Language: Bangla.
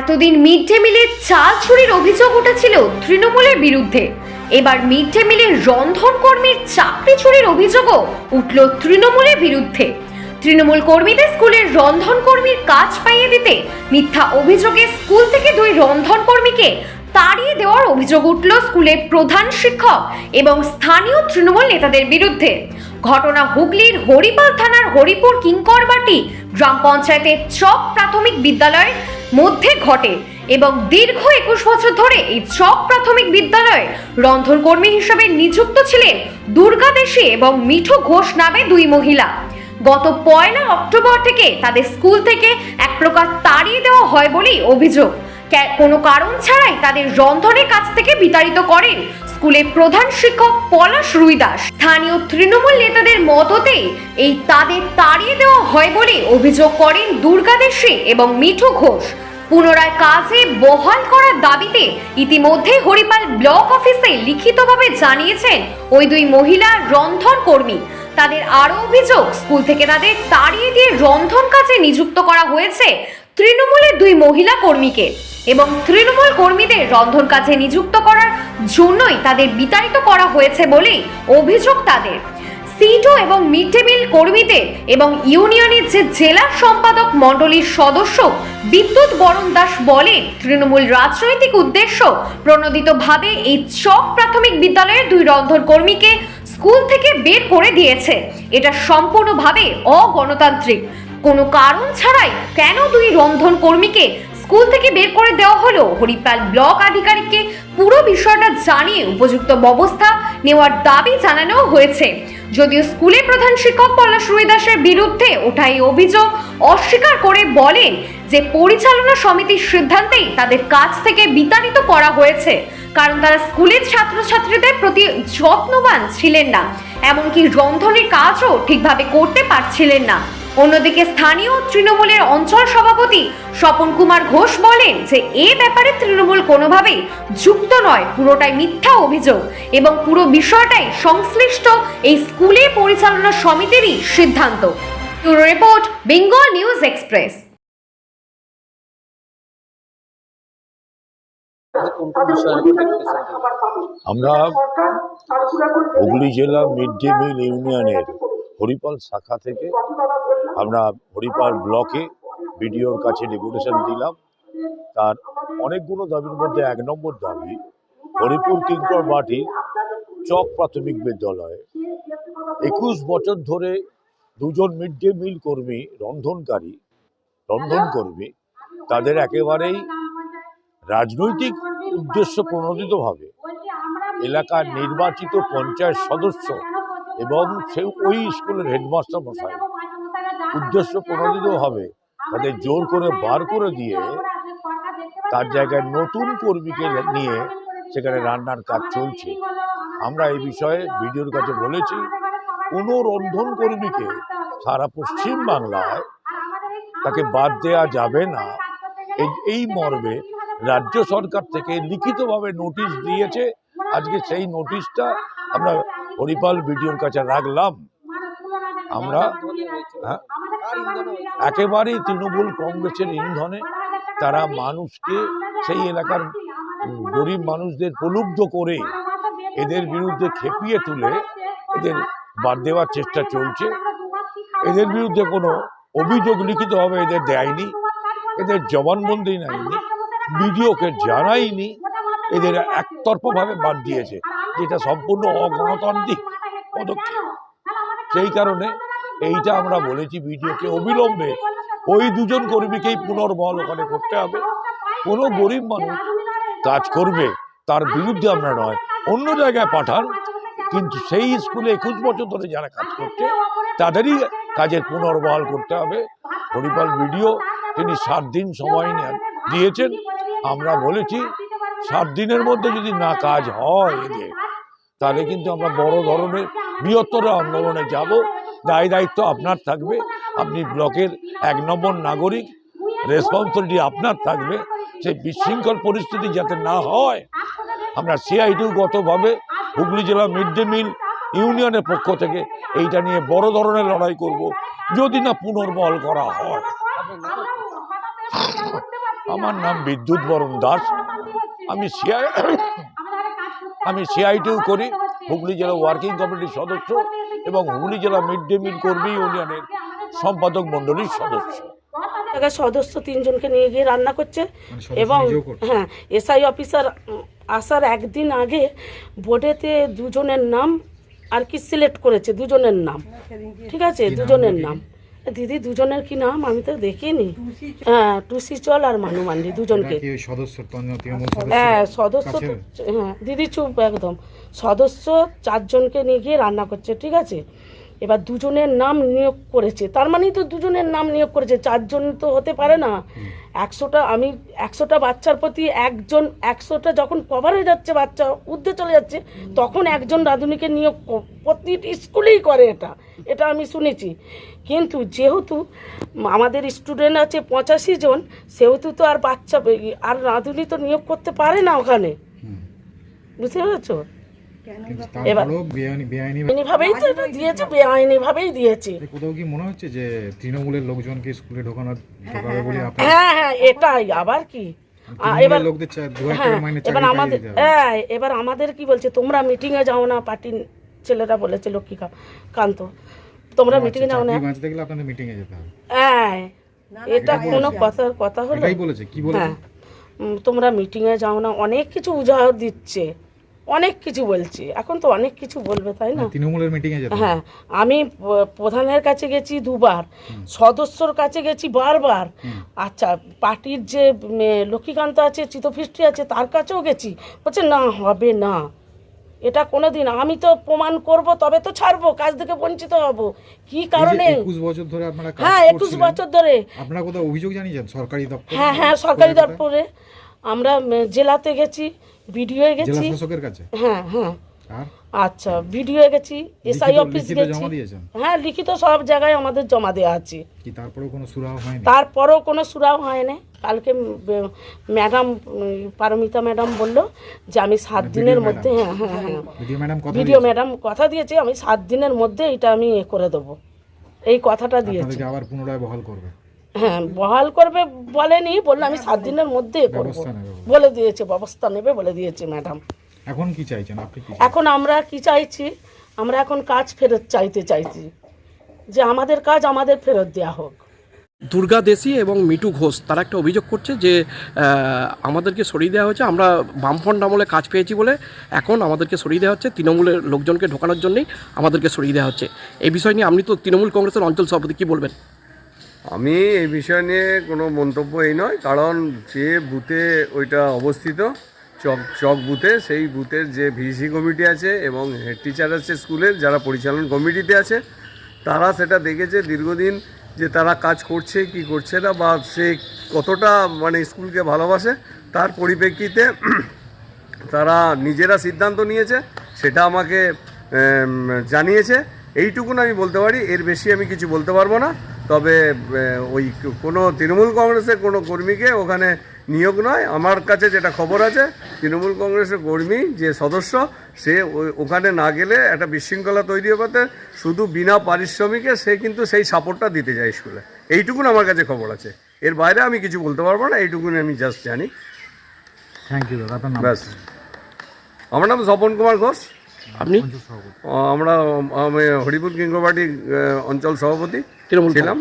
এতদিন মিড ডে মিলে চাল চুরির অভিযোগ উঠেছিল তৃণমূলের বিরুদ্ধে। এবার মিড ডে মিলে রন্ধন কর্মীর চাকরি চুরির অভিযোগও উঠল তৃণমূলের বিরুদ্ধে। তৃণমূল কর্মীদের স্কুলের রন্ধন কর্মীর কাজ পাইয়ে দিতে মিথ্যা অভিযোগে স্কুল থেকে দুই রন্ধন কর্মীকে তাড়িয়ে দেওয়ার অভিযোগ উঠল স্কুলের প্রধান শিক্ষক এবং স্থানীয় তৃণমূল নেতাদের বিরুদ্ধে। ঘটনা হুগলির হরিপাল থানার হরিপুর কিঙ্করবাটি গ্রাম পঞ্চায়েতের চক প্রাথমিক বিদ্যালয়ের মধ্যে ঘটে এবং দীর্ঘ একুশ বছর ধরে এই চক প্রাথমিক বিদ্যালয়ে রন্ধন কর্মী হিসেবে নিযুক্ত ছিলেন দুর্গা দেশি এবং মিঠু ঘোষ নামে দুই মহিলা। গত পয়লা অক্টোবর থেকে তাদের স্কুল থেকে এক প্রকার তাড়িয়ে দেওয়া হয় বলেই অভিযোগ। কোনো কারণ ছাড়াই তাদের রন্ধনের কাছ থেকে বিতাড়িত করেন স্কুলের প্রধান শিক্ষক পলাশ রুইদাস স্থানীয় তৃণমূল নেতাদের মততে এই তাদের তাড়িয়ে দেওয়া হয় বলে অভিযোগ করেন দুর্গাদেশী এবং মিঠু ঘোষ। পুনরায় কাজে বহাল করার দাবিতে ইতিমধ্যে হরিপাল ব্লক অফিসে লিখিতভাবে জানিয়েছেন ওই দুই মহিলা রন্ধন কর্মী। তাদের আরও অভিযোগ, স্কুল থেকে তাদের তাড়িয়ে দিয়ে রন্ধন কাজে নিযুক্ত করা হয়েছে তৃণমূলের দুই মহিলা কর্মীকে এবং তৃণমূল কর্মীদের রন্ধন কাজে নিযুক্ত করার জন্যই তাদের বিতাড়িত করা হয়েছে বলেই অভিযোগ তাদের। সিটো এবং মিড ডে মিল কর্মীদের এবং ইউনিয়নের যে জেলা সম্পাদক মণ্ডলীর সদস্য বিদ্যুৎ বরণ দাস বলেন, তৃণমূল রাজনৈতিক উদ্দেশ্য প্রণোদিতভাবে এই চক প্রাথমিক বিদ্যালয়ের দুই রন্ধন কর্মীকে স্কুল থেকে বের করে দিয়েছে। এটা সম্পূর্ণভাবে অগণতান্ত্রিক। কোনো কারণ ছাড়াই কেন দুই রন্ধন কর্মীকে স্কুল থেকে বের করে দেওয়া হলো। হরিপাল ব্লক আধিকারিককে পুরো বিষয়টা জানিয়ে উপযুক্ত ব্যবস্থা নেওয়ার দাবি জানানো হয়েছে। যদিও স্কুলে প্রধান শিক্ষক পলাশ রুইদাসের বিরুদ্ধে ওঠা এই অভিযোগ অস্বীকার করে বলেন যে পরিচালনা সমিতির সিদ্ধান্তেই তাদের কাছ থেকে বিতাড়িত করা হয়েছে। কারণ তারা স্কুলের ছাত্রছাত্রীদের প্রতি যত্নবান ছিলেন না। এমনকি রন্ধনের কাজও ঠিকভাবে করতে পারছিলেন না। অন্যদিকে স্থানীয় তৃণমূলের অঞ্চল সভাপতি স্বপন কুমার ঘোষ বলেন যে এ ব্যাপারে তৃণমূল কোনোভাবেই যুক্ত নয়, পুরোটাই মিথ্যা অভিযোগ এবং পুরো বিষয়টাই সংশ্লিষ্ট এই স্কুলে পরিচালনা সমিতিরই সিদ্ধান্ত রিপোর্ট, বেঙ্গল নিউজ এক্সপ্রেস? আমরা হুগলি জেলা মিড ডে মিল ইউনিয়নের হরিপাল শাখা থেকে আমরা হরিপাল ব্লকে বিডিওর কাছে ডেপুটেশন দিলাম। তার অনেকগুলো দাবির মধ্যে এক নম্বর দাবি, হরিপুর কিঙ্কর বাটি চক প্রাথমিক বিদ্যালয়ে। একুশ বছর ধরে দুজন মিড ডে মিল কর্মী, রন্ধনকারী, রন্ধন কর্মী, তাদের একেবারেই রাজনৈতিক উদ্দেশ্য প্রণোদিতভাবে। এলাকার নির্বাচিত পঞ্চায়েত সদস্য এবং সে ওই স্কুলের হেডমাস্টার মশাই উদ্দেশ্য প্রণোদিতভাবে তাদের জোর করে বার করে দিয়ে তার জায়গায় নতুন কর্মীকে নিয়ে সেখানে রান্নার কাজ চলছে। আমরা এই বিষয়ে ভিডিওর কাছে বলেছি কোনো রন্ধন কর্মীকে সারা পশ্চিম বাংলায় তাকে বাদ দেওয়া যাবে না। এই এই মর্মে রাজ্য সরকার থেকে লিখিতভাবে নোটিশ দিয়েছে। আজকে সেই নোটিশটা আমরা হরিপাল বিডিওর কাছে রাখলাম আমরা? একেবারেই তৃণমূল কংগ্রেসের ইন্ধনে তারা মানুষকে সেই এলাকার গরিব মানুষদের প্রলুব্ধ করে এদের বিরুদ্ধে খেপিয়ে তুলে এদের বাদ দেওয়ার চেষ্টা চলছে এদের বিরুদ্ধে কোনো অভিযোগ লিখিতভাবে এদের দেয়নি, এদের জবানবন্দি নেয়নি, বিডিওকে জানায়নি, এদের একতরফাভাবে বাদ দিয়েছে যেটা সম্পূর্ণ অগণতান্ত্রিক পদক্ষেপ। সেই কারণে এইটা আমরা বলেছি বিডিওকে অবিলম্বে। ওই দুজন কর্মীকেই পুনর্বহাল ওখানে করতে হবে। কোনো গরিব মানুষ কাজ করবে, তার বিরুদ্ধে আমরা নয়। অন্য জায়গায় পাঠান, কিন্তু সেই স্কুলে একুশ বছর ধরে যারা কাজ করছে, তাদেরই কাজের পুনর্বহাল করতে হবে। হরিপাল ভিডিও, তিনি সাত দিন সময় নেন- দিয়েছেন। আমরা বলেছি, সাত দিনের মধ্যে যদি না কাজ হয় এদের তাহলে কিন্তু আমরা বড় ধরনের বৃহত্তর আন্দোলনে যাব। দায় দায়িত্ব আপনার থাকবে। আপনি ব্লকের এক নম্বর নাগরিক। রেসপন্সিবিলিটি আপনার থাকবে। সেই বিশৃঙ্খল পরিস্থিতি যাতে না হয়, আমরা সিআইটিউ গতভাবে হুগলি জেলা মিড ডে মিল ইউনিয়নের পক্ষ থেকে এইটা নিয়ে বড় ধরনের লড়াই করব। যদি না পুনর্বল করা হয়। আমার নাম বিদ্যুৎ বরণ দাস। আমি সিআই আমি সিআইটিও করি হুগলি জেলা ওয়ার্কিং কমিটির সদস্য এবং হুগলি জেলা মিড ডে মিল কর্মী ইউনিয়নের সম্পাদক মণ্ডলীর সদস্য। জায়গায় সদস্য তিনজনকে নিয়ে গিয়ে রান্না করছে মানে এবং? হ্যাঁ এসআই অফিসার আসার একদিন আগে বোর্ডেতে দুজনের নাম আর কি সিলেক্ট করেছে দুজনের নাম। ঠিক আছে? দুজনের নাম। দিদি দুজনের কি নাম? আমি তো দেখিনি। হ্যাঁ টুসি চল আর মানু মান্ডি দুজনকে। হ্যাঁ সদস্য? তো হ্যাঁ দিদি চুপ একদম। সদস্য চারজনকে নিয়ে গিয়ে রান্না করছে ঠিক আছে? এবার দুজনের নাম নিয়োগ করেছে। তার মানেই তো দুজনের নাম নিয়োগ করেছে। চারজন তো হতে পারে না। একশোটা আমি একশোটা বাচ্চার প্রতি একজন একশোটা যখন কভার হয়ে যাচ্ছে বাচ্চা উর্ধে চলে যাচ্ছে তখন একজন রাঁধুনিকে নিয়োগ প্রতিটি স্কুলেই করে এটা। এটা আমি শুনেছি। কিন্তু যেহেতু আমাদের স্টুডেন্ট আছে পঁচাশি জন সেহেতু তো আর বাচ্চা আর রাঁধুনি তো নিয়োগ করতে পারে না ওখানে। বুঝতে পেরেছ? এবার- বেআইনিভাবেই তো এটা দিয়েছে বেআইনিভাবেই দিয়েছে। কোথাও কি মনে হচ্ছে যে তৃণমূলের লোকজনকে স্কুলে ঢোকানো ঢোকাবে বলে হ্যাঁ। হ্যাঁ এটাই আবার কি? এবার লোকদের হ্যাঁ এবার আমাদের। হ্যাঁ এবার আমাদের কি বলছে তোমরা মিটিংয়ে যাও না পার্টির ছেলেরা বলেছে লক্ষ্মী কান্ত তোমরা মিটিংয়ে যাও না। আপনাদের মিটিং এ যেতে হবে। হ্যাঁ এটা কোনো কথার কথা হলো এটাই বলেছে কি বলেছে? হ্যাঁ তোমরা মিটিংয়ে যাও না অনেক কিছু উজাহর দিচ্ছে অনেক কিছু বলছে এখন তো অনেক কিছু বলবে তাই না? তৃণমূলের মিটিং এ যেতে হবে। হ্যাঁ আমি প্রধানের কাছে গেছি দুবার সদস্যর কাছে গেছি বারবার। আচ্ছা পার্টির যে লক্ষ্মীকান্ত আছে চিতফিষ্টি আছে তার কাছেও গেছি। বলছে না হবে না। এটা কোনো দিন আমি তো প্রমাণ করব তবে তো ছাড়বো কাজ থেকে বঞ্চিত হব। কি কারণে? একুশ বছর ধরে আপনারা হ্যাঁ একুশ বছর ধরে। আপনারা কোথাও অভিযোগ জানিয়েছেন? সরকারি দপ্তর? হ্যাঁ হ্যাঁ সরকারি দপ্তরে। আমরা জেলাতে গেছি বিডিও গেছি। কাছে? হ্যাঁ হ্যাঁ। আচ্ছা ভিডিও গেছি এসআই অফিস গেছি। হ্যাঁ লিখিত সব জায়গায় আমাদের জমা দেওয়া আছে। তারপরেও কোনো সুরাহ হয়নি? তারপরেও কোনো সুরাও হয়নি। কালকে ম্যাডাম পারমিতা ম্যাডাম বলল যে আমি সাত মানে দিনের মধ্যে হ্যাঁ হ্যাঁ হ্যাঁ। ভিডিও ম্যাডাম কথা দিয়েছে? আমি সাত দিনের মধ্যে এটা আমি এ করে দেবো। এই কথাটা দিয়েছে। আবার পুনরায় বহাল করবে? হ্যাঁ বহাল করবে বলেনি বলল আমি সাত দিনের মধ্যে করব। বলে। বলে দিয়েছে ব্যবস্থা নেবে বলে দিয়েছে ম্যাডাম। এখন কি চাইছেন? আপনি এখন আমরা কি চাইছি? আমরা এখন কাজ ফেরত চাইতে চাইছি। যে আমাদের কাজ আমাদের ফেরত দেওয়া হোক। দুর্গা দেশি এবং মিটু ঘোষ, তারা একটা অভিযোগ করছে যে আমাদেরকে সরিয়ে দেওয়া হয়েছে। আমরা বামফ্রন্ট আমলে কাজ পেয়েছি বলে এখন আমাদেরকে সরিয়ে দেওয়া হচ্ছে। তৃণমূলের লোকজনকে ঢোকানোর জন্যই আমাদেরকে সরিয়ে দেওয়া হচ্ছে। এই বিষয় নিয়ে আপনি তো তৃণমূল কংগ্রেসের অঞ্চল সভাপতি, কী বলবেন? আমি এই বিষয় নিয়ে কোনো মন্তব্য এই নয়, কারণ যে বুথে ওইটা অবস্থিত, চক চক বুথে, সেই বুথের যে ভিসি কমিটি আছে এবং হেড টিচার আছে স্কুলের, যারা পরিচালন কমিটিতে আছে, তারা সেটা দেখেছে। দীর্ঘদিন যে তারা কাজ করছে, কি করছে না, বা সে কতটা মানে স্কুলকে ভালোবাসে, তার পরিপ্রেক্ষিতে তারা নিজেরা সিদ্ধান্ত নিয়েছে, সেটা আমাকে জানিয়েছে। এইটুকুন আমি বলতে পারি, এর বেশি আমি কিছু বলতে পারব না। তবে ওই কোনো তৃণমূল কংগ্রেসের কোনো কর্মীকে ওখানে নিয়োগ নয় আমার কাছে যেটা খবর আছে তৃণমূল কংগ্রেসের কর্মী যে সদস্য সে ওখানে না গেলে একটা বিশৃঙ্খলা তৈরি হতে শুধু বিনা পারিশ্রমিকে সে কিন্তু সেই সাপোর্টটা দিতে যায় স্কুলে। এইটুকুন আমার কাছে খবর আছে। এর বাইরে আমি কিছু বলতে পারব না এইটুকুন আমি জাস্ট জানি। থ্যাংক ইউ দাদা ব্যাস। আমার নাম স্বপন কুমার ঘোষ। আপনি? আমরা আমি হরিপুর কিংকবাটি অঞ্চল সভাপতি তৃণমূল ছিলাম।